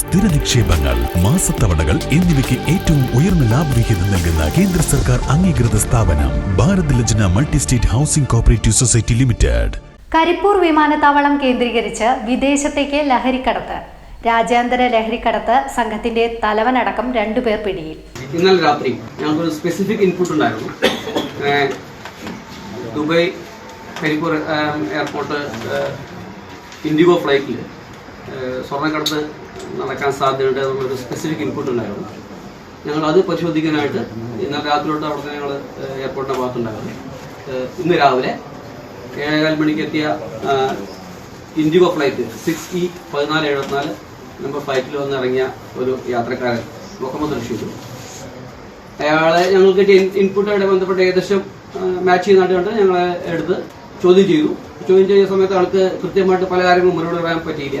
സ്ഥിര നിക്ഷേപങ്ങൾ മാസത്തവണകൾ എന്നിവയ്ക്ക് ഏറ്റവും ഉയർന്ന ലാഭവിഹിതം നൽകുന്ന കേന്ദ്ര സർക്കാർ അംഗീകൃത സ്ഥാപനം Bharat Lajna multi state housing cooperative society limited. Karipur വിമാനത്താവളം കേന്ദ്രീകരിച്ച് വിദേശത്തേക്ക് ലഹരിക്കടത്ത്. രാജ്യാന്തര ലഹരിക്കടത്ത് സംഘത്തിന്റെ തലവനടക്കം രണ്ടുപേർ പിടിയിൽ. ഇന്നലെ രാത്രി ഞങ്ങൾക്ക് ഒരു സ്പെസിഫിക് ഇൻപുട്ട് ഉണ്ടായിരുന്നു ദുബായ് കരിപ്പൂർ എയർപോർട്ട് ഇൻഡിഗോ ഫ്ലൈറ്റിൽ സ്വർണക്കടത്ത് നടക്കാൻ സാധ്യതയുണ്ട് എന്നുള്ളൊരു സ്പെസിഫിക് ഇൻപുട്ട് ഉണ്ടായിരുന്നു. ഞങ്ങൾ അത് പരിശോധിക്കാനായിട്ട് ഇന്നലെ രാത്രി തൊട്ട് അവിടെ ഞങ്ങൾ എയർപോർട്ടിന്റെ ഭാഗത്തുണ്ടായിരുന്നു. ഇന്ന് രാവിലെ ഏഴേകാൽ മണിക്ക് എത്തിയ ഇൻഡിഗോ ഫ്ലൈറ്റ് സിക്സ് ഇ പതിനാല് എഴുപത്തിനാല് നമ്പർ ഫ്ലൈറ്റിൽ വന്ന് ഇറങ്ങിയ ഒരു യാത്രക്കാരൻ മുഹമ്മദ് റഷീദ്. അയാളെ ഞങ്ങൾക്ക് ഇൻപുട്ടായിട്ട് ബന്ധപ്പെട്ട് ഏകദേശം മാച്ച് ചെയ്യുന്നതായിട്ട് കണ്ട് ഞങ്ങളെ എടുത്ത് ചോദ്യം ചെയ്തു. ചോദ്യം ചെയ്ത സമയത്ത് ആൾക്ക് കൃത്യമായിട്ട് പല കാര്യങ്ങളും മറുപടി പറയാൻ പറ്റിയില്ല.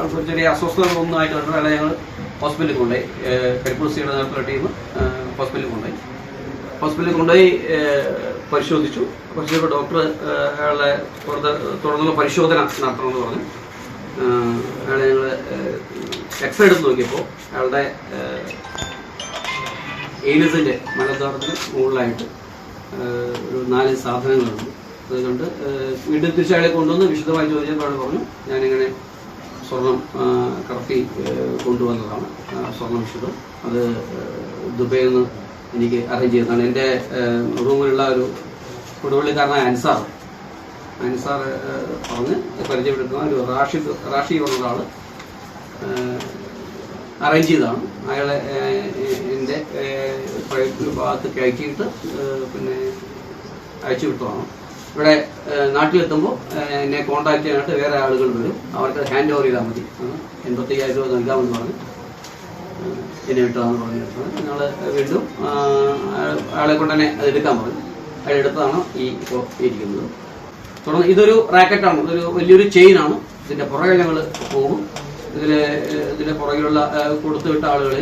ആൾക്ക് ചെറിയ അസ്വസ്ഥത ഒന്നായിട്ട് അയാളെ ഞങ്ങൾ ഹോസ്പിറ്റലിൽ കൊണ്ടുപോയി. കരിപ്പൂർ സിയുടെ ടീം ഹോസ്പിറ്റലിൽ കൊണ്ടുപോയി. ഹോസ്പിറ്റലിൽ കൊണ്ടുപോയി പരിശോധിച്ചു. പരിശോധിച്ചപ്പോൾ ഡോക്ടർ അയാളെ തുടർന്നുള്ള പരിശോധന നടത്തണമെന്ന് പറഞ്ഞു. അയാളെ ഞങ്ങൾ എക്സ്റേ എടുത്ത് നോക്കിയപ്പോൾ അയാളുടെ ഏഹ് ഏനസിന്റെ മലദ്വാരത്തിന് മുകളിലായിട്ട് ഒരു നാല് സാധനങ്ങളുണ്ട്. അതുകൊണ്ട് വീണ്ടും തിരിച്ചയാളെ കൊണ്ടുവന്ന് വിശദമായി ചോദിച്ചപ്പോൾ പറഞ്ഞു. ഞാനിങ്ങനെ സ്വർണം കറക്റ്റി കൊണ്ടുവന്നതാണ്. സ്വർണം വിശദം. അത് ദുബൈയിൽ നിന്ന് എനിക്ക് അറേഞ്ച് ചെയ്തതാണ്. എന്റെ റൂമിലുള്ള ഒരു കൊടുവള്ളിക്കാരനായ അൻസാർ അൻസാർ പറഞ്ഞ് പരിചയപ്പെടുത്തുന്ന ഒരു റാഷിദ് റാഷി പറഞ്ഞ ഒരാൾ അറേഞ്ച് ചെയ്തതാണ്. അയാളെ എന്റെ ഭാഗത്ത് കയറ്റിയിട്ട് പിന്നെ അയച്ചു വിട്ടതാണ്. ഇവിടെ നാട്ടിലെത്തുമ്പോൾ എന്നെ കോൺടാക്ട് ചെയ്യാനായിട്ട് വേറെ ആളുകൾ വരും. അവർക്ക് ഹാൻഡ് ഓവർ ചെയ്താൽ മതി. എൺപത്തയ്യായിരം രൂപ നൽകാമെന്ന് പറഞ്ഞു എന്നെ വിട്ടതാണെന്ന് പറഞ്ഞു ഞങ്ങൾ വീണ്ടും ആളെ കൊണ്ട് തന്നെ അത് എടുക്കാൻ പറഞ്ഞു. അയാൾ എടുത്തതാണ്? ഈ ഇപ്പോൾ ഇരിക്കുന്നത്. തുടർന്ന് ഇതൊരു റാക്കറ്റാണ്. ഇതൊരു വലിയൊരു ചെയിനാണ് ഇതിന്റെ പുറകെ ഞങ്ങൾ പോകും. ഇതിൽ ഇതിന്റെ പുറകിലുള്ള കൊടുത്തു വിട്ട ആളുകൾ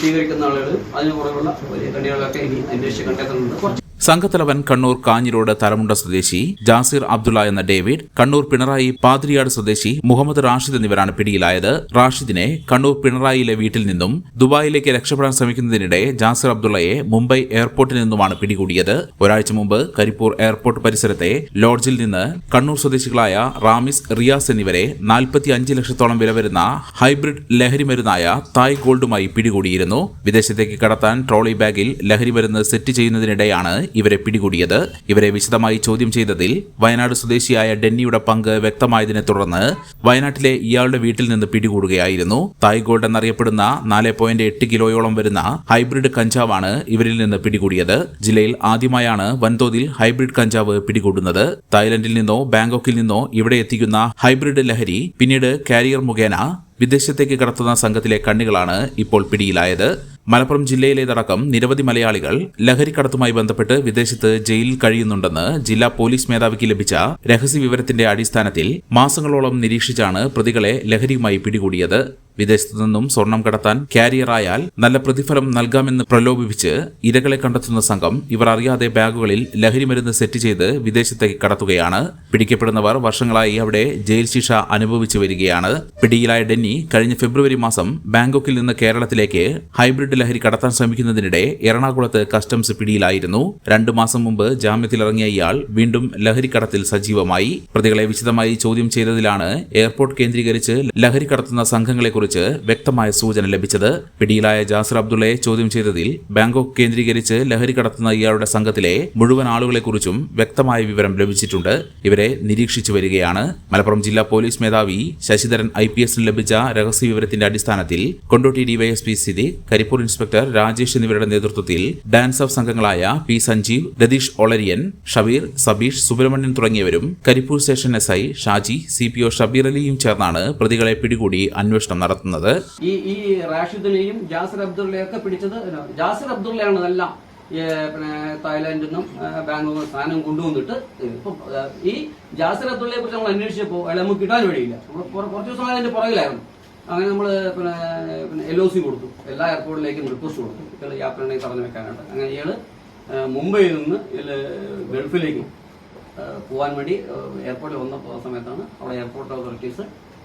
സ്വീകരിക്കുന്ന ആളുകൾ അതിന് പുറകെയുള്ള വലിയ കണ്ണികളൊക്കെ ഇനി അന്വേഷിച്ച് കണ്ടെത്തുന്നുണ്ട് കുറച്ച് സംഘത്തലവൻ കണ്ണൂർ കാഞ്ഞിരോട് തലമുണ്ട സ്വദേശി ജാസിർ അബ്ദുള്ള എന്ന ഡേവിഡ് കണ്ണൂർ പിണറായി പാതിരിയാട് സ്വദേശി മുഹമ്മദ് റാഷിദ് എന്നിവരാണ് പിടിയിലായത്. റാഷിദിനെ കണ്ണൂർ പിണറായിയിലെ വീട്ടിൽ നിന്നും ദുബായിലേക്ക് രക്ഷപ്പെടാൻ ശ്രമിക്കുന്നതിനിടെ ജാസിർ അബ്ദുള്ളയെ മുംബൈ എയർപോർട്ടിൽ നിന്നുമാണ് പിടികൂടിയത്. ഒരാഴ്ച മുമ്പ് കരിപ്പൂർ എയർപോർട്ട് പരിസരത്തെ ലോഡ്ജിൽ നിന്ന് കണ്ണൂർ സ്വദേശികളായ റാമിസ് റിയാസ് എന്നിവരെ നാൽപ്പത്തി അഞ്ച് ലക്ഷത്തോളം വില വരുന്ന ഹൈബ്രിഡ് ലഹരി മരുന്നായ തായ് ഗോൾഡുമായി പിടികൂടിയിരുന്നു. വിദേശത്തേക്ക് കടത്താൻ ട്രോളി ബാഗിൽ ലഹരി മരുന്ന് സെറ്റ് ചെയ്യുന്നതിനിടെയാണ് ഇവരെ പിടികൂടിയത്. ഇവരെ വിശദമായി ചോദ്യം ചെയ്തതിൽ വയനാട് സ്വദേശിയായ ഡെന്നിയുടെ പങ്ക് വ്യക്തമായതിനെ തുടർന്ന് വയനാട്ടിലെ ഇയാളുടെ വീട്ടിൽ നിന്ന് പിടികൂടുകയായിരുന്നു. തായ് ഗോൾഡ് എന്നറിയപ്പെടുന്ന നാല് പോയിന്റ് എട്ട് കിലോയോളം വരുന്ന ഹൈബ്രിഡ് കഞ്ചാവാണ് ഇവരിൽ നിന്ന് പിടികൂടിയത്. ജില്ലയിൽ ആദ്യമായാണ് വൻതോതിൽ ഹൈബ്രിഡ് കഞ്ചാവ് പിടികൂടുന്നത്. തായ്ലൻഡിൽ നിന്നോ ബാങ്കോക്കിൽ നിന്നോ ഇവിടെ എത്തിക്കുന്ന ഹൈബ്രിഡ് ലഹരി പിന്നീട് കാരിയർ മുഖേന വിദേശത്തേക്ക് കടത്തുന്ന സംഘത്തിലെ കണ്ണികളാണ് ഇപ്പോൾ പിടിയിലായത്. മലപ്പുറം ജില്ലയിലേതടക്കം നിരവധി മലയാളികൾ ലഹരിക്കടത്തുമായി ബന്ധപ്പെട്ട് വിദേശത്ത് ജയിലിൽ കഴിയുന്നുണ്ടെന്ന് ജില്ലാ പോലീസ് മേധാവിക്ക് ലഭിച്ച രഹസ്യ വിവരത്തിന്റെ അടിസ്ഥാനത്തിൽ മാസങ്ങളോളം നിരീക്ഷിച്ചാണ് പ്രതികളെ ലഹരിയുമായി പിടികൂടിയത്. വിദേശത്തു നിന്നും സ്വർണം കടത്താൻ കാരിയറായാൽ നല്ല പ്രതിഫലം നൽകാമെന്ന് പ്രലോഭിപ്പിച്ച് ഇരകളെ കണ്ടെത്തുന്ന സംഘം ഇവർ അറിയാതെ ബാഗുകളിൽ ലഹരി മരുന്ന് സെറ്റ് ചെയ്ത് വിദേശത്തേക്ക് കടത്തുകയാണ്. പിടിക്കപ്പെടുന്നവർ വർഷങ്ങളായി അവിടെ ജയിൽ ശിക്ഷ അനുഭവിച്ചു വരികയാണ്. പിടിയിലായ ഡെന്നി കഴിഞ്ഞ ഫെബ്രുവരി മാസം ബാങ്കോക്കിൽ നിന്ന് കേരളത്തിലേക്ക് ഹൈബ്രിഡ് ലഹരി കടത്താൻ ശ്രമിക്കുന്നതിനിടെ എറണാകുളത്ത് കസ്റ്റംസ് പിടിയിലായിരുന്നു. രണ്ടു മാസം മുമ്പ് ജാമ്യത്തിലിറങ്ങിയ ഇയാൾ വീണ്ടും ലഹരി കടത്തിൽ സജീവമായി. പ്രതികളെ വിശദമായി ചോദ്യം ചെയ്തതിലാണ് എയർപോർട്ട് കേന്ദ്രീകരിച്ച് ലഹരി കടത്തുന്ന സംഘങ്ങളെക്കുറിച്ച് വ്യക്തമായ സൂചന ലഭിച്ചത് പിടിയിലായ ജാസർ അബ്ദുള്ളയെ ചോദ്യം ചെയ്തതിൽ ബാങ്കോക്ക് കേന്ദ്രീകരിച്ച് ലഹരി കടത്തുന്ന ഇയാളുടെ സംഘത്തിലെ മുഴുവൻ ആളുകളെക്കുറിച്ചും വ്യക്തമായ വിവരം ലഭിച്ചിട്ടുണ്ട്. ഇവരെ നിരീക്ഷിച്ചു വരികയാണ്. മലപ്പുറം ജില്ലാ പോലീസ് മേധാവി ശശിധരൻ ഐ പി എസിന് ലഭിച്ച രഹസ്യ വിവരത്തിന്റെ അടിസ്ഥാനത്തിൽ കൊണ്ടോട്ടി ഡിവൈഎസ്പി സ്ഥിതി കരിപ്പൂർ ഇൻസ്പെക്ടർ രാജേഷ് എന്നിവരുടെ നേതൃത്വത്തിൽ ഡാൻസ് ഓഫ് സംഘങ്ങളായ പി സഞ്ജീവ് രതീഷ് ഒളരിയൻ ഷബീർ സബീഷ് സുബ്രഹ്മണ്യൻ തുടങ്ങിയവരും Karipur station S I Shaji C P O Shabeer അലിയും ചേർന്നാണ് പ്രതികളെ പിടികൂടി അന്വേഷണം നടത്തുന്നത്. ഈ ഈ റാഷിദിനെയും ജാസിർ അബ്ദുള്ളയൊക്കെ പിടിച്ചത് ജാസർ അബ്ദുള്ളയാണ് ഇതെല്ലാം ഈ, പിന്നെ തായ്ലാന്റിൽ നിന്നും ബാംഗ്ലൂർ സാധനം കൊണ്ടുവന്നിട്ട് ഇപ്പം ഈ ജാസർ അബ്ദുള്ളയെ കുറിച്ച് നമ്മൾ അന്വേഷിച്ചപ്പോൾ അയാളെ നമുക്ക് കിട്ടാൻ വഴിയില്ല. കുറച്ച് ദിവസം അതിന്റെ പുറകിലായിരുന്നു. അങ്ങനെ നമ്മൾ പിന്നെ എൽ ഒ സി കൊടുത്തു. എല്ലാ എയർപോർട്ടിലേക്കും റിക്വസ്റ്റ് കൊടുത്തു. ഇയാൾ യാത്രയുണ്ടെങ്കിൽ പറഞ്ഞു വെക്കാനായിട്ട്. അങ്ങനെ ഇയാൾ മുംബൈയിൽ നിന്ന് ഗൾഫിലേക്ക് പോകാൻ വേണ്ടി എയർപോർട്ടിൽ വന്ന സമയത്താണ് അവിടെ എയർപോർട്ട് അതോറിറ്റീസ്